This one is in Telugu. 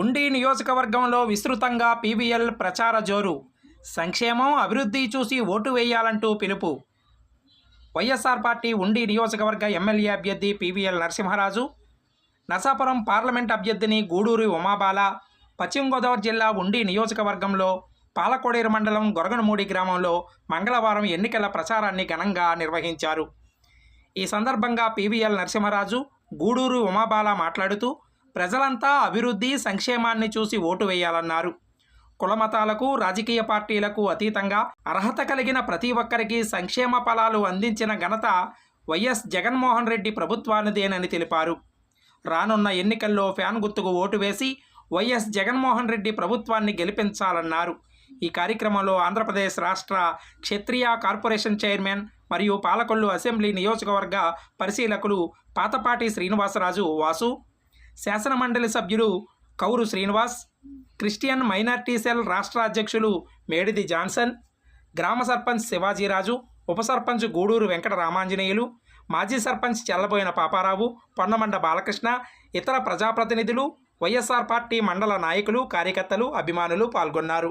ఉండి నియోజకవర్గంలో విస్తృతంగా పీవీఎల్ ప్రచార జోరు. సంక్షేమం అభివృద్ధి చూసి ఓటు వేయాలంటూ పిలుపు. వైఎస్ఆర్ పార్టీ ఉండి నియోజకవర్గ ఎమ్మెల్యే అభ్యర్థి పీవీఎల్ నరసింహరాజు నరసాపురం పార్లమెంట్ అభ్యర్థిని గూడూరి ఉమాబాల పశ్చిమ గోదావరి జిల్లా ఉండి నియోజకవర్గంలో పాలకోడేరు మండలం గొరగనమూడి గ్రామంలో మంగళవారం ఎన్నికల ప్రచారాన్ని ఘనంగా నిర్వహించారు. ఈ సందర్భంగా పీవీఎల్ నరసింహరాజు గూడూరు ఉమాబాల మాట్లాడుతూ ప్రజలంతా అభివృద్ధి సంక్షేమాన్ని చూసి ఓటు వేయాలన్నారు. కులమతాలకు రాజకీయ పార్టీలకు అతీతంగా అర్హత కలిగిన ప్రతి ఒక్కరికి సంక్షేమ ఫలాలు అందించిన ఘనత వైఎస్ జగన్మోహన్ రెడ్డి ప్రభుత్వానిదేనని తెలిపారు. రానున్న ఎన్నికల్లో ఫ్యాన్ గుర్తుకు ఓటు వేసి వైఎస్ జగన్మోహన్ రెడ్డి ప్రభుత్వాన్ని గెలిపించాలన్నారు. ఈ కార్యక్రమంలో ఆంధ్రప్రదేశ్ రాష్ట్ర క్షత్రియ కార్పొరేషన్ చైర్మన్ మరియు పాలకొల్లు అసెంబ్లీ నియోజకవర్గ పరిశీలకులు పాతపాటి శ్రీనివాసరాజు వాసు శాసనమండలి సభ్యులు Kauru Srinivas Christian minority cell రాష్ట్ర అధ్యక్షులు మేడిది జాన్సన్ గ్రామ సర్పంచ్ శివాజీరాజు ఉప సర్పంచ్ గూడూరు వెంకట రామాంజనేయులు మాజీ సర్పంచ్ చెల్లబోయిన పాపారావు పొన్నమండ బాలకృష్ణ ఇతర ప్రజాప్రతినిధులు వైఎస్ఆర్ పార్టీ మండల నాయకులు కార్యకర్తలు అభిమానులు పాల్గొన్నారు.